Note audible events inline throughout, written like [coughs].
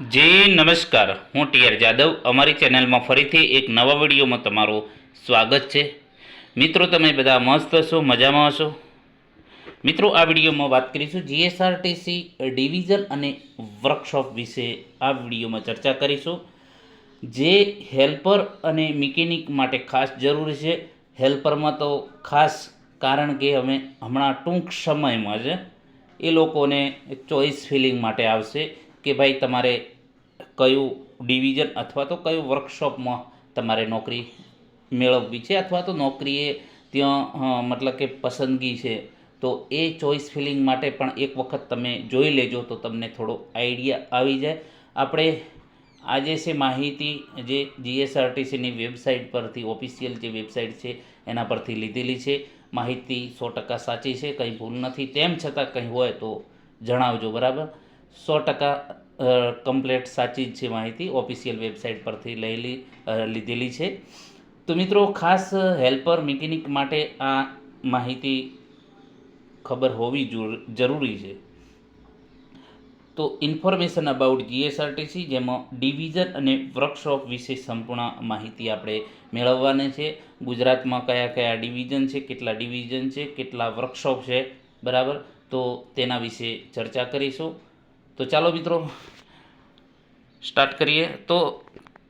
જી, નમસ્કાર. હું ટીઆર જાદવ. અમારી ચેનલમાં ફરીથી એક નવા વિડીયોમાં તમારું સ્વાગત છે. મિત્રો, તમે બધા મસ્ત હશો, મજામાં હશો? મિત્રો, આ વિડીયોમાં વાત કરીશું જીએસઆરટીસી ડિવિઝન અને વર્કશોપ વિશે આ વિડીયોમાં ચર્ચા કરીશું. જે હેલ્પર અને મિકેનિક માટે ખાસ જરૂરી છે. હેલ્પરમાં તો ખાસ કારણ કે અમે હમણાં ટૂંક સમયમાં જ એ લોકોને ચોઈસ ફિલિંગ માટે આવશે. કે ભાઈ તમારે કયું ડિવિઝન અથવા તો કયું વર્કશોપમાં તમારે નોકરી મેળવવી છે અથવા તો નોકરીએ ત્યાં મતલબ કે પસંદગી છે, તો એ ચોઈસ ફિલિંગ માટે પણ એક વખત તમે જોઈ લેજો તો તમને થોડો આઈડિયા આવી જાય. આપણે આજે છે માહિતી, જે જીએસઆરટીસીની વેબસાઇટ પરથી, ઓફિશિયલ જે વેબસાઇટ છે, એના પરથી લીધેલી છે. માહિતી સો ટકા સાચી છે, કંઈ ભૂલ નથી. તેમ છતાં કંઈ હોય તો જણાવજો, બરાબર? સો ટકા કમ્પ્લેટ સાચી જ છે માહિતી ઓફિશિયલ વેબસાઇટ પરથી લઈ લીધેલી છે. તો મિત્રો, ખાસ હેલ્પર, મિકેનિક માટે આ માહિતી ખબર હોવી જરૂરી છે. તો ઇન્ફોર્મેશન અબાઉટ જીએસઆરટીસી, જેમાં ડિવિઝન અને વર્કશોપ વિશે સંપૂર્ણ માહિતી આપણે મેળવવાની છે. ગુજરાતમાં કયા કયા ડિવિઝન છે, કેટલા ડિવિઝન છે, કેટલા વર્કશોપ છે, બરાબર? તો તેના વિશે ચર્ચા કરીશું. તો ચાલો મિત્રો સ્ટાર્ટ કરીએ. તો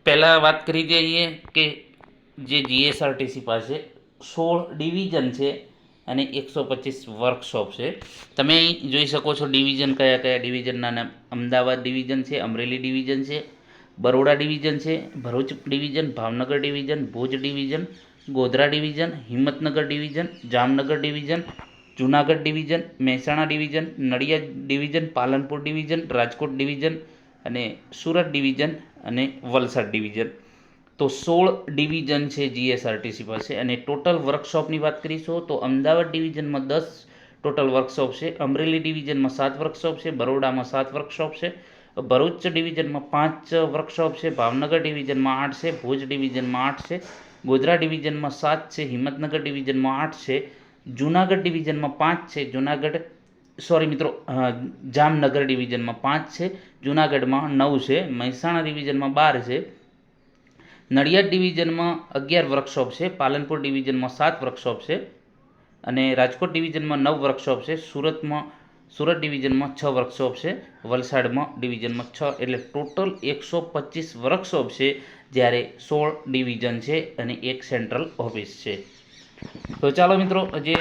પહેલાં વાત કરી દઈએ કે જે જીએસઆરટીસી પાસે સોળ ડિવિઝન છે અને એકસો પચીસ વર્કશોપ છે. તમે અહીં જોઈ શકો છો ડિવિઝન કયા કયા ડિવિઝનના નામ. અમદાવાદ ડિવિઝન છે, અમરેલી ડિવિઝન છે, બરોડા ડિવિઝન છે, Bharuch division Bhavnagar division Bhuj division Godhra division Himmatnagar division Jamnagar division Junagadh division, Mehsana division, Nadiad division, Palanpur division, Rajkot division અને સુરત ડિવિઝન અને વલસાડ ડિવિઝન. તો સોળ ડિવિઝન છે જીએસઆરટીસી પાસે અને ટોટલ વર્કશોપની વાત કરીશું તો અમદાવાદ ડિવિઝનમાં દસ ટોટલ વર્કશોપ છે, અમરેલી ડિવિઝનમાં સાત વર્કશોપ છે, બરોડામાં સાત વર્કશોપ છે, ભરૂચ ડિવિઝનમાં પાંચ વર્કશોપ છે, ભાવનગર ડિવિઝનમાં આઠ છે, ભુજ ડિવિઝનમાં આઠ છે, ગોધરા ડિવિઝનમાં સાત છે, હિંમતનગર ડિવિઝનમાં આઠ છે જુનાગઢ ડિવિઝનમાં પાંચ છે. જુનાગઢ, સોરી મિત્રો જામનગર ડિવિઝનમાં પાંચ છે. જુનાગઢમાં નવ છે. મહેસાણા ડિવિઝનમાં બાર છે. નડિયાદ ડિવિઝનમાં અગિયાર વર્કશોપ છે. પાલનપુર ડિવિઝનમાં સાત વર્કશોપ છે. અને રાજકોટ ડિવિઝનમાં નવ વર્કશોપ છે. સુરતમાં, સુરત ડિવિઝનમાં છ વર્કશોપ છે. વલસાડમાં ડિવિઝનમાં છ. એટલે ટોટલ એકસો પચીસ વર્કશોપ છે, જ્યારે સોળ ડિવિઝન છે અને એક સેન્ટ્રલ ઓફિસ છે. તો ચાલો મિત્રો જે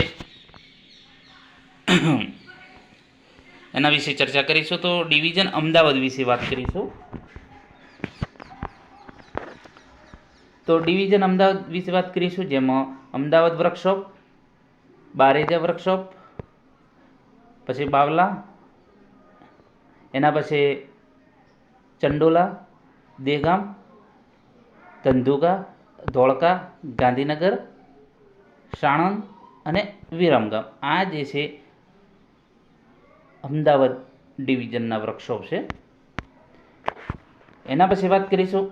એના વિશે ચર્ચા કરીશું. તો ડિવિઝન અમદાવાદ વિશે વાત કરીશું. તો ડિવિઝન અમદાવાદ વિશે વાત કરીશું, જેમાં અમદાવાદ વર્કશોપ બારેજા વર્કશોપ પછી બાવલા, એના પછી ચંડોલા, દેગામ, ધંધુકા, ધોળકા, ગાંધીનગર સાણંદ અને વિરમગામ. આ જે છે અમદાવાદ ડિવિઝનના વર્કશોપ છે. એના પછી વાત કરીશું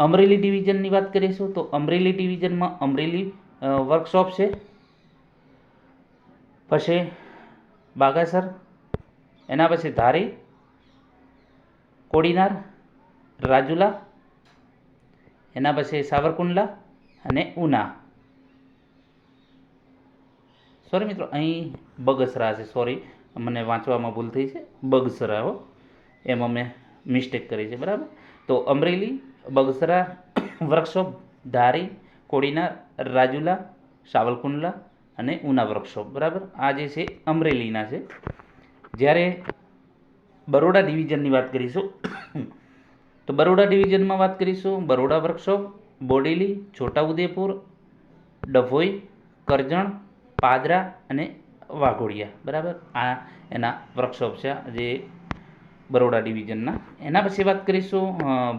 અમરેલી ડિવિઝનની વાત કરીશું તો અમરેલી ડિવિઝનમાં અમરેલી વર્કશોપ છે. પછી બાગાસર, એના પછી ધારી, કોડીનાર, રાજુલા, એના પછી સાવરકુંડલા અને ઉના. સોરી મિત્રો, અહીં બગસરા છે સોરી મને વાંચવામાં ભૂલ થઈ છે. બગસરા હો. એમાં મેં મિસ્ટેક કરી છે, બરાબર? તો અમરેલી, બગસરા વર્કશોપ ધારી, કોડીનાર, રાજુલા, સાવલકુંડલા અને ઉના વર્કશોપ બરાબર? આ જે છે, અમરેલીના છે. જ્યારે બરોડા ડિવિઝનની વાત કરીશું, તો બરોડા ડિવિઝનમાં વાત કરીશું, બરોડા વર્કશોપ બોડેલી, છોટાઉદેપુર, ડભોઈ, કરજણ પાદરા અને વાઘોડિયા, બરાબર? આ એના વર્કશોપ છે, જે બરોડા ડિવિઝનના એના પછી વાત કરીશું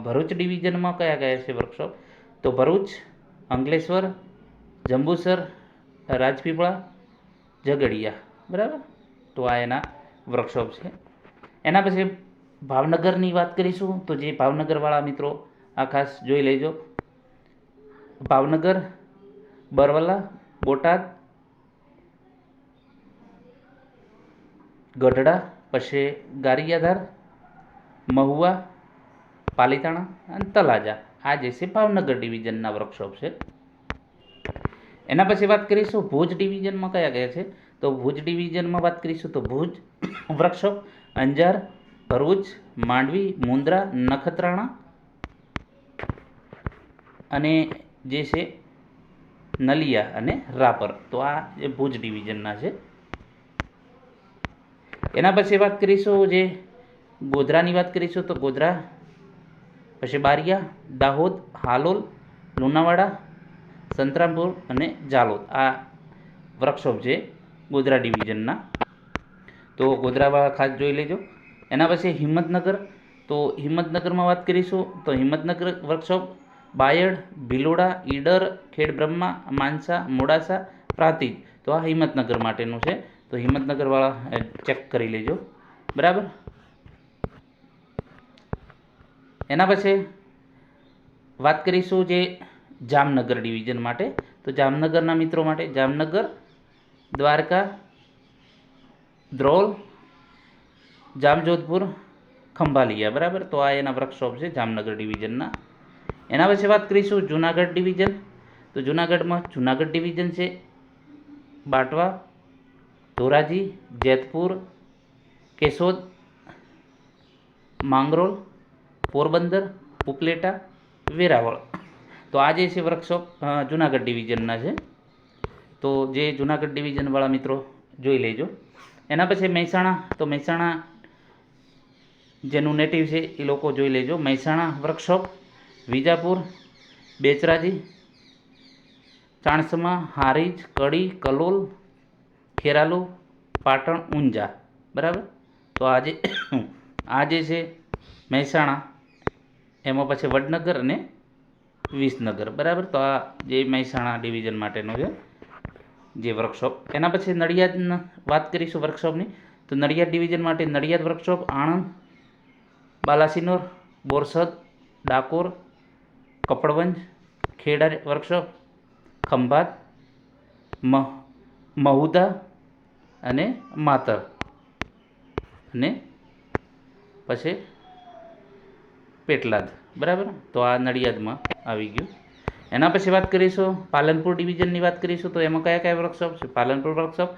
ભરૂચ ડિવિઝનમાં કયા કયા છે વર્કશોપ તો ભરૂચ, અંકલેશ્વર, જંબુસર, રાજપીપળા, ઝઘડિયા, બરાબર? તો આ એના વર્કશોપ છે. એના પછી ભાવનગરની વાત કરીશું, તો જે ભાવનગરવાળા મિત્રો આ ખાસ જોઈ લેજો. ભાવનગર બરવાલા બોટાદ ગઢડા, પછી ગારિયાધાર, મહુવા, પાલીતાણા અને તલાજા. આ જે છે ભાવનગર ડિવિઝનના વર્કશોપ છે. એના પછી વાત કરીશું ભુજ ડિવિઝનમાં કયા કયા છે. તો ભુજ ડિવિઝનમાં વાત કરીશું તો ભુજ વર્કશોપ અંજાર, ભરૂચ, માંડવી મુન્દ્રા નખત્રાણા અને જે છે નલિયા અને રાપર. તો આ જે ભુજ ડિવિઝનના છે. એના પછી વાત કરીશું જે ગોધરાની વાત કરીશું તો ગોધરા, પછી બારિયા, દાહોદ, હાલોલ, લુણાવાડા, સંતરામપુર અને જાલોદ આ વર્કશોપ છે ગોધરા ડિવિઝનના તો ગોધરાવાળા ખાસ જોઈ લેજો. એના પછી હિંમતનગર. તો હિંમતનગરમાં વાત કરીશું તો હિંમતનગર વર્કશોપ બાયડ, ભિલોડા, ઈડર, ખેડબ્રહ્મા, માનસા, મોડાસા, પ્રાતિજ. તો આ હિંમતનગર માટેનું છે. તો હિંમતનગરવાળા ચેક કરી લેજો. બરાબર? એના પછી વાત કરીશું જે જામનગર ડિવિઝન માટે. તો જામનગરના મિત્રો માટે જામનગર, દ્વારકા દ્રોલ જામજોધપુર, ખંભાલિયા. બરાબર? તો આ એના વર્કશોપ છે જામનગર ડિવિઝનના. એના પછી વાત કરીશું જુનાગઢ ડિવિઝન. તો જુનાગઢમાં જુનાગઢ ડિવિઝન છે, બાટવા ધોરાજી, જેતપુર, કેશોદ, માંગરોળ, પોરબંદર, ઉપલેટા, વેરાવળ. તો આ જે છે વર્કશોપ જુનાગઢ ડિવિઝનના છે. તો જે જુનાગઢ ડિવિઝનવાળા મિત્રો જોઈ લેજો. એના પછી મહેસાણા, તો મહેસાણા જેનું નેટિવ છે એ લોકો જોઈ લેજો. મહેસાણા વર્કશોપ વિજાપુર, બેચરાજી, ચાણસમા, હારીજ, કડી, કલોલ ખેરાલુ, પાટણ, ઊંઝા. બરાબર? તો આજે [coughs] આ જે છે મહેસાણા, એમાં પછી વડનગર અને વિસનગર. બરાબર? તો આ જે મહેસાણા ડિવિઝન માટેનો છે જે વર્કશોપ. એના પછી નડિયાદ વાત કરીશું વર્કશોપની. તો નડિયાદ ડિવિઝન માટે નડિયાદ વર્કશોપ, આણંદ, બાલાસિનોર, બોરસદ, ડાકોર, કપડવંજ, ખેડા વર્કશોપ, ખંભાત મહ મહુદા અને માતર. અને પછી પેટલાદ. બરાબર? તો આ નડિયાદમાં આવી ગયું. એના પછી વાત કરીશું પાલનપુર ડિવિઝનની વાત કરીશું. તો એમાં કયા કયા વર્કશોપ છે? પાલનપુર વર્કશોપ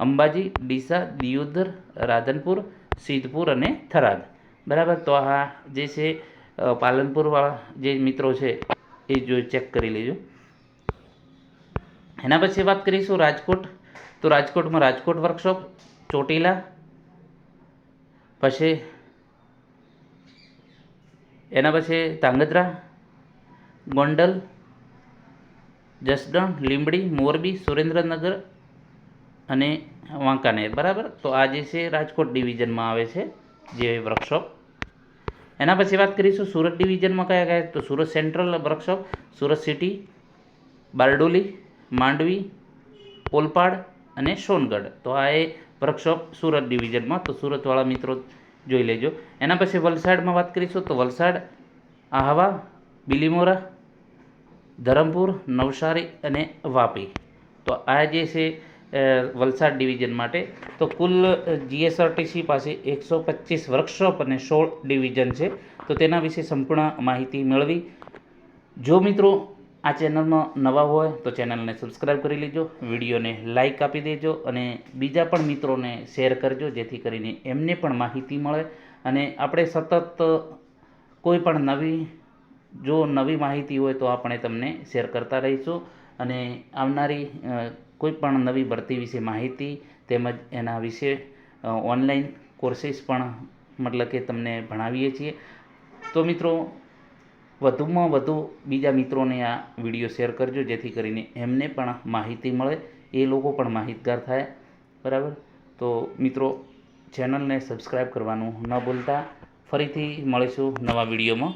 અંબાજી, ડીસા, દિયોદર, રાધનપુર, સિદ્ધપુર અને થરાદ. બરાબર? તો આ જે છે પાલનપુરવાળા જે મિત્રો છે, એ જો ચેક કરી લેજો. એના પછી વાત કરીશું રાજકોટ તો રાજકોટમાં રાજકોટ વર્કશોપ ચોટીલા, પછી એના પછી ધાંગધ્રા, ગોંડલ, જસદણ, લીંબડી, મોરબી, સુરેન્દ્રનગર અને વાંકાનેર. બરાબર? તો આ જે છે રાજકોટ ડિવિઝનમાં આવે છે જે વર્કશોપ એના પછી વાત કરીશું સુરત ડિવિઝનમાં કયા કયા? તો Surat central workshop Surat city Bardoli, Mandvi Olpad અને સોનગઢ. તો આ એ વર્કશોપ સુરત ડિવિઝનમાં તો સુરતવાળા મિત્રો જોઈ લેજો. એના પછી વલસાડમાં વાત કરીશું તો વલસાડ, આહવા, બિલીમોરા, ધરમપુર, નવસારી અને વાપી. તો આ જે છે વલસાડ ડિવિઝન માટે, તો કુલ જીએસઆરટીસી પાસે એકસો પચીસ વર્કશોપ અને સોળ ડિવિઝન છે. તો તેના વિશે સંપૂર્ણ માહિતી મેળવી. જો મિત્રો આ ચેનલમાં નવા હોય તો ચેનલને સબસ્ક્રાઈબ કરી લેજો, વિડીયોને લાઇક આપી દેજો અને બીજા પણ મિત્રોને શેર કરજો જેથી કરીને એમને પણ માહિતી મળે અને આપણે સતત કોઈ પણ નવી, જો નવી માહિતી હોય તો આપણે તમને શેર કરતા રહીશું અને આવનારી કોઈ પણ નવી ભરતી વિશે માહિતી તેમજ એના વિશે ઓનલાઈન કોર્સીસ પણ મતલબ કે તમને ભણાવીએ છીએ. તો મિત્રો વધુમાં વધુ બીજા મિત્રોને આ વીડિયો શેર કરજો, જેથી કરીને એમને પણ માહિતી મળે, એ લોકો પણ માહિતગાર થાય. બરાબર? તો મિત્રો, ચેનલને સબસ્ક્રાઈબ કરવાનું ન ભૂલતા. ફરીથી મળીશું નવા વિડીયોમાં.